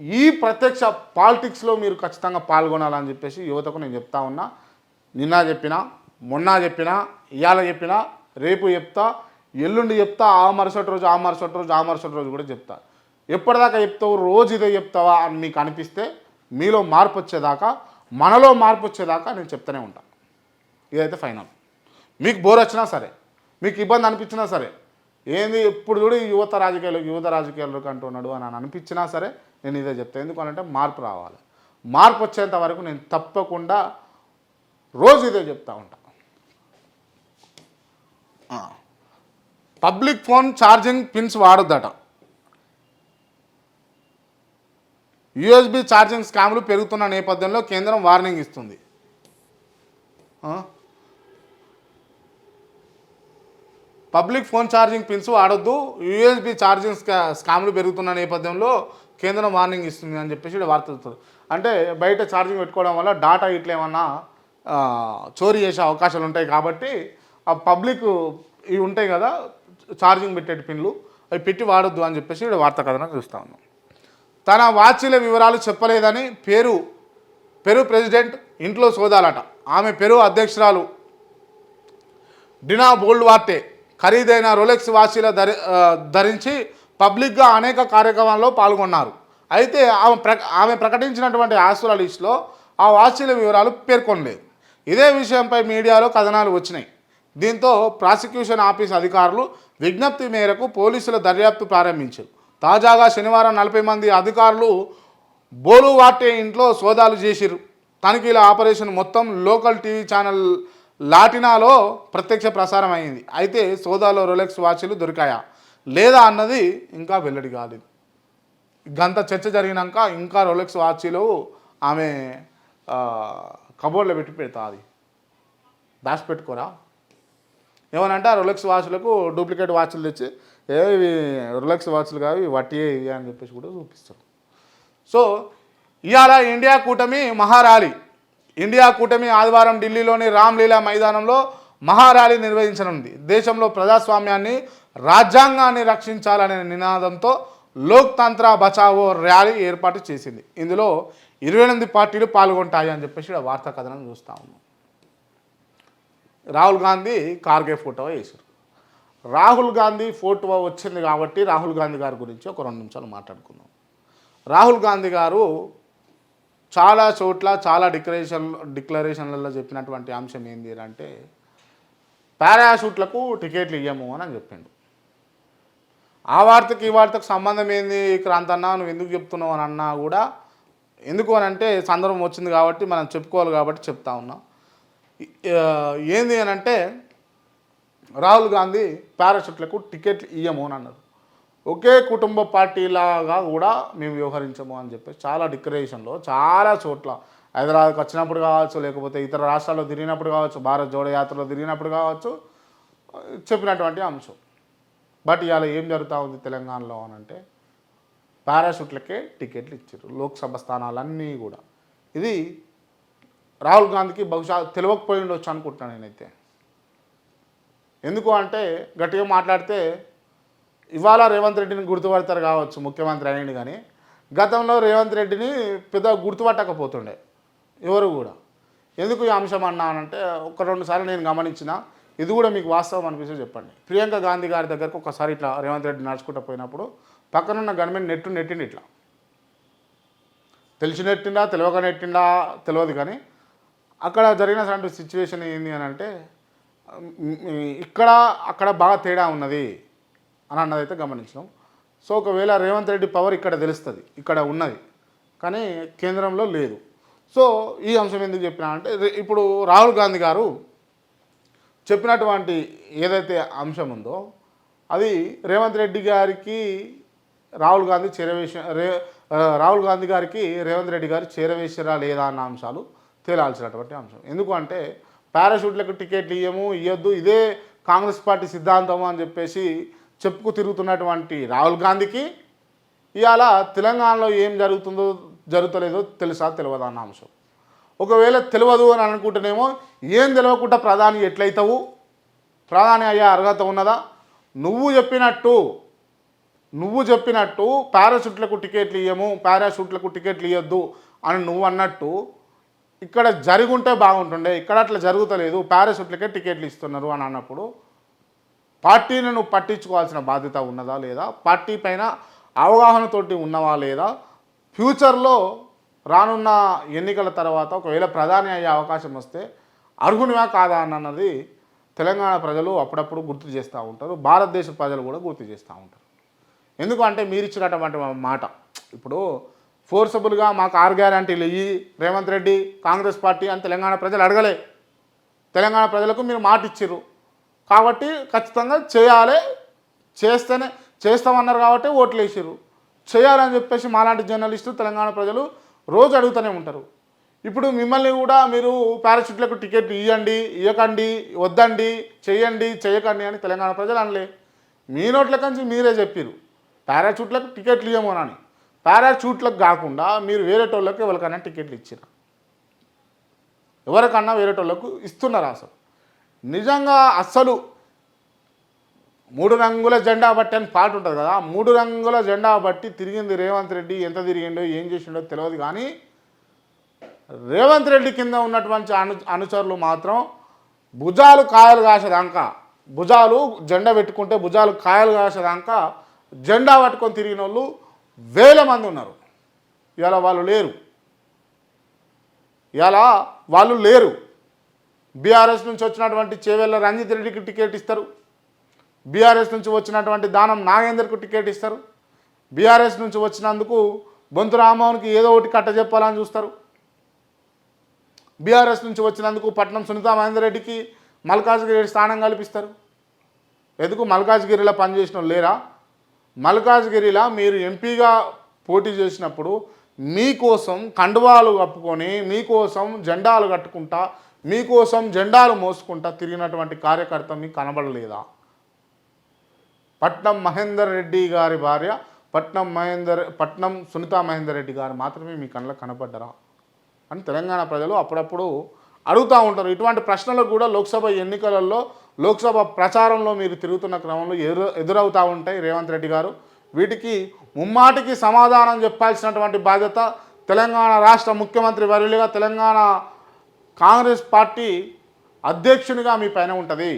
ఈ ప్రత్యక్ష పాలిటిక్స్లో మీరు ఖచ్చితంగా పాల్గొనాలని చెప్పేసి యువతకు నేను చెప్తా ఉన్నా. నిన్న చెప్పినా మొన్న చెప్పినా ఇవాళ చెప్పినా రేపు చెప్తా ఎల్లుండి చెప్తా ఆ మరుసటి రోజు ఆ మరుసటి రోజు ఆ మరుసటి రోజు కూడా చెప్తా. ఎప్పటిదాకా చెప్తావు రోజు ఇదే చెప్తావా అని మీకు అనిపిస్తే మీలో మార్పు వచ్చేదాకా మనలో మార్పు వచ్చేదాకా నేను చెప్తూనే ఉంటాను ఇదైతే ఫైనల్. మీకు బోర్ వచ్చినా సరే మీకు ఇబ్బంది అనిపించినా సరే ఏంది? ఎప్పుడు చూడు యువత రాజకీయాలకు యువత రాజకీయాలకు అంటున్నాడు అని అని అనిపించినా సరే నేను ఇదే చెప్తాను ఎందుకంటే మార్పు రావాలి. మార్పు వచ్చేంత వరకు నేను తప్పకుండా రోజు ఇదే చెప్తా ఉంటా. పబ్లిక్ ఫోన్ ఛార్జింగ్ పిన్స్ వాడొద్దట. యూఎస్బి ఛార్జింగ్ స్కామ్లు పెరుగుతున్న నేపథ్యంలో కేంద్రం వార్నింగ్ ఇస్తుంది ఆ? పబ్లిక్ ఫోన్ ఛార్జింగ్ పిన్స్ వాడొద్దు. యూఎస్బి ఛార్జింగ్ స్కా స్కామ్లు పెరుగుతున్న నేపథ్యంలో కేంద్రం వార్నింగ్ ఇస్తుంది అని చెప్పేసి వార్త వస్తుంది. అంటే బయట ఛార్జింగ్ పెట్టుకోవడం వల్ల డాటా ఇట్లేమన్నా చోరీ చేసే అవకాశాలు ఉంటాయి కాబట్టి ఆ పబ్లిక్ ఇవి ఉంటాయి కదా ఛార్జింగ్ పెట్టే పిన్లు అవి పెట్టి వాడొద్దు అని చెప్పేసి ఈడ వార్త కథనం చూస్తూ ఉన్నాం. తన వాచీల వివరాలు చెప్పలేదని పేరు పెరు ప్రెసిడెంట్ ఇంట్లో సోదాలట. ఆమె పెరు అధ్యక్షురాలు డినా బోల్డ్ వార్తే ఖరీదైన రోలెక్స్ వాచీల ధరి ధరించి పబ్లిక్గా అనేక కార్యక్రమాల్లో పాల్గొన్నారు. అయితే ఆమె ప్ర ఆమె ప్రకటించినటువంటి ఆస్తుల లిస్టులో ఆ వాచీల వివరాలు పేర్కొనలేదు. ఇదే విషయంపై మీడియాలో కథనాలు వచ్చినాయి. దీంతో ప్రాసిక్యూషన్ ఆఫీస్ అధికారులు విజ్ఞప్తి మేరకు పోలీసుల దర్యాప్తు ప్రారంభించారు. తాజాగా శనివారం నలభై మంది అధికారులు బోలు వాటే ఇంట్లో సోదాలు చేసిరు తనిఖీల ఆపరేషన్ మొత్తం లోకల్ టీవీ ఛానల్ లాటినాలో ప్రత్యక్ష ప్రసారం అయింది అయితే సోదాలో రోలెక్స్ వాచ్లు దొరికాయా? లేదా అన్నది ఇంకా వెల్లడి కాలేదు. గంత చర్చ జరిగినాక ఇంకా రోలెక్స్ వాచ్లు ఆమె కబోర్డ్లో పెట్టి పెడతాది. దాచిపెట్టుకోరా ఏమనంటే ఆ రొలెక్స్ వాచ్లకు డూప్లికేట్ వాచ్లు తెచ్చి ఏ ఇవి రొలెక్స్ వాచ్లు కావు ఇవి వట్టియే ఇవి అని చెప్పేసి కూడా చూపిస్తారు. సో ఇవాళ ఇండియా కూటమి మహారాలి. ఇండియా కూటమి ఆదివారం ఢిల్లీలోని రామ్లీలా మైదానంలో మహారాలి నిర్వహించనుంది. దేశంలో ప్రజాస్వామ్యాన్ని రాజ్యాంగాన్ని రక్షించాలనే నినాదంతో లోక్తంత్ర బచావో ర్యాలీ ఏర్పాటు చేసింది. ఇందులో ఇరవై ఎనిమిది పార్టీలు పాల్గొంటాయి అని చెప్పేసి వార్తా కథనం చూస్తూ ఉన్నాం. రాహుల్ గాంధీ కార్గే ఫోటో వేసారు రాహుల్ గాంధీ ఫోటో వచ్చింది కాబట్టి రాహుల్ గాంధీ గారి గురించి ఒక రెండు నిమిషాలు మాట్లాడుకుందాం. రాహుల్ గాంధీ గారు చాలా చోట్ల చాలా డిక్లరేషన్ డిక్లరేషన్లలో చెప్పినటువంటి అంశం ఏంటి అంటే పారాషూట్లకు టికెట్లు ఇవ్వము అని చెప్పిండు. ఆ వార్తకి ఈ వార్తకు సంబంధం ఏంది? క్రాంతన్నా నువ్వు ఎందుకు చెప్తున్నావు అని అన్నా కూడా ఎందుకు అని అంటే సందర్భం వచ్చింది కాబట్టి మనం చెప్పుకోవాలి కాబట్టి చెప్తా ఉన్నాం. ఏంది అని అంటే రాహుల్ గాంధీ పారాషూట్లకు టికెట్లు ఇయ్యము అని అన్నారు. ఒకే కుటుంబ పార్టీలాగా కూడా మేము వ్యవహరించము అని చెప్పి చాలా డిక్లరేషన్లో చాలా చోట్ల హైదరాబాద్కి వచ్చినప్పుడు కావచ్చు లేకపోతే ఇతర రాష్ట్రాల్లో తిరిగినప్పుడు కావచ్చు భారత్ జోడ యాత్రలో తిరిగినప్పుడు కావచ్చు చెప్పినటువంటి అంశం. బట్ ఇవాళ ఏం జరుగుతూ ఉంది తెలంగాణలో అని అంటే పారాషూట్లకే టికెట్లు ఇచ్చారు లోక్సభ స్థానాలన్నీ కూడా. ఇది రాహుల్ గాంధీకి బహుశా తెలియకపోయి ఉండొచ్చు అనుకుంటున్నాను నేనైతే. ఎందుకు అంటే గట్టిగా మాట్లాడితే ఇవాళ రేవంత్ రెడ్డిని గుర్తుపడతారు కావచ్చు ముఖ్యమంత్రి అయ్యింది కానీ గతంలో రేవంత్ రెడ్డిని పెద్ద గుర్తుపట్టకపోతుండే ఎవరు కూడా. ఎందుకు ఈ అంశం అన్నానంటే ఒక రెండు సార్లు నేను గమనించిన ఇది కూడా మీకు వాస్తవం అనిపిస్తే చెప్పండి. ప్రియాంక గాంధీ గారి దగ్గరకు ఒకసారి ఇట్లా రేవంత్ రెడ్డి నడుచుకుంటూ పోయినప్పుడు పక్కనున్న గవర్నమెంట్ నెట్టు నెట్టిండి ఇట్లా. తెలిసి నెట్టిండా తెలియక నెట్టిండా తెలియదు కానీ అక్కడ జరిగినటువంటి సిచ్యువేషన్ ఏంది అని అంటే ఇక్కడ అక్కడ బాగా తేడా ఉన్నది. అని అన్నది అయితే సో ఒకవేళ రేవంత్ రెడ్డి పవర్ ఇక్కడ తెలుస్తుంది ఇక్కడ ఉన్నది కానీ కేంద్రంలో లేదు. సో ఈ అంశం ఎందుకు చెప్పినా అంటే ఇప్పుడు రాహుల్ గాంధీ గారు చెప్పినటువంటి ఏదైతే అంశం ఉందో అది రేవంత్ రెడ్డి గారికి రాహుల్ గాంధీ చేరవేస రే రాహుల్ గాంధీ గారికి రేవంత్ రెడ్డి గారు చేరవేసారా లేదా అన్న అంశాలు తేలాల్సినటువంటి అంశం. ఎందుకంటే పారాషూట్లకు టికెట్లు ఇయ్యము ఇవ్వద్దు ఇదే కాంగ్రెస్ పార్టీ సిద్ధాంతం అని చెప్పేసి చెప్పుకు తిరుగుతున్నటువంటి రాహుల్ గాంధీకి ఇవాళ తెలంగాణలో ఏం జరుగుతుందో జరుగుతలేదో తెలుసా తెలియదా అన్న అంశం. ఒకవేళ తెలియదు అని అనుకుంటేనేమో ఏం తెలియకుండా ప్రధాని ఎట్లయితావు? ప్రధాని అయ్యే అర్హత ఉన్నదా? నువ్వు చెప్పినట్టు నువ్వు చెప్పినట్టు పారాషూట్లకు టికెట్లు ఇయ్యము పారాషూట్లకు టికెట్లు ఇవ్వద్దు అని నువ్వు అన్నట్టు ఇక్కడ జరుగుంటే బాగుంటుండే ఇక్కడ అట్లా జరుగుతలేదు పారాషూట్లకే టికెట్లు ఇస్తున్నారు అని అన్నప్పుడు పార్టీని నువ్వు పట్టించుకోవాల్సిన బాధ్యత ఉన్నదా లేదా? పార్టీ పైన అవగాహనతోటి ఉన్నవా లేదా? ఫ్యూచర్లో రానున్న ఎన్నికల తర్వాత ఒకవేళ ప్రధాని అయ్యే అవకాశం వస్తే అర్హునివా కాదా అన్నది తెలంగాణ ప్రజలు అప్పుడప్పుడు గుర్తు చేస్తూ ఉంటారు. భారతదేశ ప్రజలు కూడా గుర్తు చేస్తూ ఉంటారు. ఎందుకంటే మీరు ఇచ్చినటువంటి మాట. ఇప్పుడు ఫోర్సబుల్గా మాకు ఆరు గ్యారంటీలు ఇయ్యి రేవంత్ రెడ్డి కాంగ్రెస్ పార్టీ అని తెలంగాణ ప్రజలు అడగలే. తెలంగాణ ప్రజలకు మీరు మాట ఇచ్చారు కాబట్టి ఖచ్చితంగా చేయాలి. చేస్తేనే చేస్తామన్నారు కాబట్టి ఓట్లు వేసారు చేయాలని చెప్పేసి మాలాంటి జర్నలిస్టు తెలంగాణ ప్రజలు రోజు అడుగుతూనే ఉంటారు. ఇప్పుడు మిమ్మల్ని కూడా మీరు పారాషూట్లకు టికెట్ ఇవ్వండి ఇవ్వకండి వద్దండి చేయండి చేయకండి అని తెలంగాణ ప్రజలు అనలే. మీ నోట్ల కంచి మీరే చెప్పారు పారాషూట్లకు టికెట్లు ఇవ్వమోనని పారాషూట్లకు కాకుండా మీరు వేరేటోళ్ళకి ఎవరికైనా టికెట్లు ఇచ్చారు ఎవరికన్నా వేరేటోళ్ళకు ఇస్తున్నారు అసలు నిజంగా అస్సలు మూడు రంగుల జెండా బట్టి అని పాట ఉంటుంది కదా మూడు రంగుల జెండా బట్టి తిరిగింది రేవంత్ రెడ్డి ఎంత తిరిగిండో ఏం చేసిండో తెలియదు కానీ రేవంత్ రెడ్డి కింద ఉన్నటువంటి అను అనుచరులు మాత్రం భుజాలు కాయలు కాసేదాకా భుజాలు జెండా పెట్టుకుంటే భుజాలు కాయలు కాసేదాకా జెండా పట్టుకొని తిరిగిన వాళ్ళు వేల మంది ఉన్నారు. ఇలా వాళ్ళు లేరు. ఇలా వాళ్ళు లేరు. బీఆర్ఎస్ నుంచి వచ్చినటువంటి చేవెళ్ళ రంజిత్ రెడ్డికి టికెట్ ఇస్తారు. బీఆర్ఎస్ నుంచి వచ్చినటువంటి దానం నాగేందర్కు టికెట్ ఇస్తారు. బీఆర్ఎస్ నుంచి వచ్చినందుకు బొంతు రామ్మోహన్కి ఏదో ఒకటి కట్ట చెప్పాలని చూస్తారు. బీఆర్ఎస్ నుంచి వచ్చినందుకు పట్నం సునీతా మహేందర్రెడ్డికి మల్కాజ్గిరి స్థానం కల్పిస్తారు. ఎందుకు? మల్కాజ్గిరిలో పనిచేసిన లేరా? మల్కాజ్గిరిలో మీరు ఎంపీగా పోటీ చేసినప్పుడు మీకోసం కండువాలు కప్పుకొని మీకోసం జెండాలు కట్టుకుంటా మీకోసం జెండాలు మోసుకుంటా తిరిగినటువంటి కార్యకర్త మీకు కనబడలేదా? పట్నం మహేందర్ రెడ్డి గారి భార్య పట్నం మహేందర్ పట్నం సునీతా మహేందర్ రెడ్డి గారు మాత్రమే మీ కళ్ళకు కనపడ్డరా? అని తెలంగాణ ప్రజలు అప్పుడప్పుడు అడుగుతూ ఉంటారు. ఇటువంటి ప్రశ్నలు కూడా లోక్సభ ఎన్నికలలో లోక్సభ ప్రచారంలో మీరు తిరుగుతున్న క్రమంలో ఎదురు ఎదురవుతూ ఉంటాయి రేవంత్ రెడ్డి గారు. వీటికి ముమ్మాటికి సమాధానం చెప్పాల్సినటువంటి బాధ్యత తెలంగాణ రాష్ట్ర ముఖ్యమంత్రి వర్యులుగా తెలంగాణ కాంగ్రెస్ పార్టీ అధ్యక్షునిగా మీ పైన ఉంటుంది.